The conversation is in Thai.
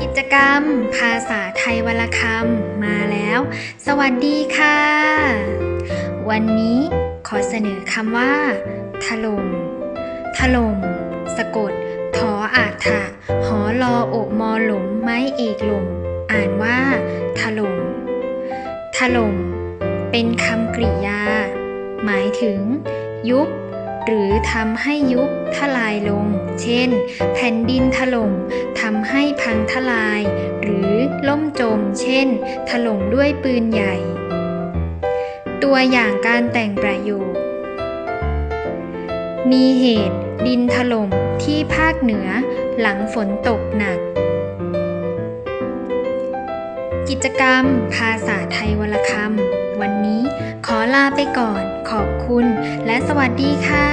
กิจกรรม ภาษาไทยวลคำมาแล้ว สวัสดีค่ะ วันนี้ขอเสนอคำว่า ถล่มถล่มสะกดทออาถะหอลอโอกมอหลมไม้เอกหลมอ่านว่า ถล่มถล่ม เป็นคำกริยา หมายถึง ยุบ หรือทำให้ยุบทลายลง เช่น แผ่นดินถล่มทำให้พังทลาย หรือล่มจม เช่น ถล่มด้วยปืนใหญ่ ตัวอย่างการแต่งประโยค มีเหตุดินถล่มที่ภาคเหนือหลังฝนตกหนัก กิจกรรมภาษาไทยวลคำวันนี้ขอ ลาไปก่อน ขอบคุณและสวัสดีค่ะ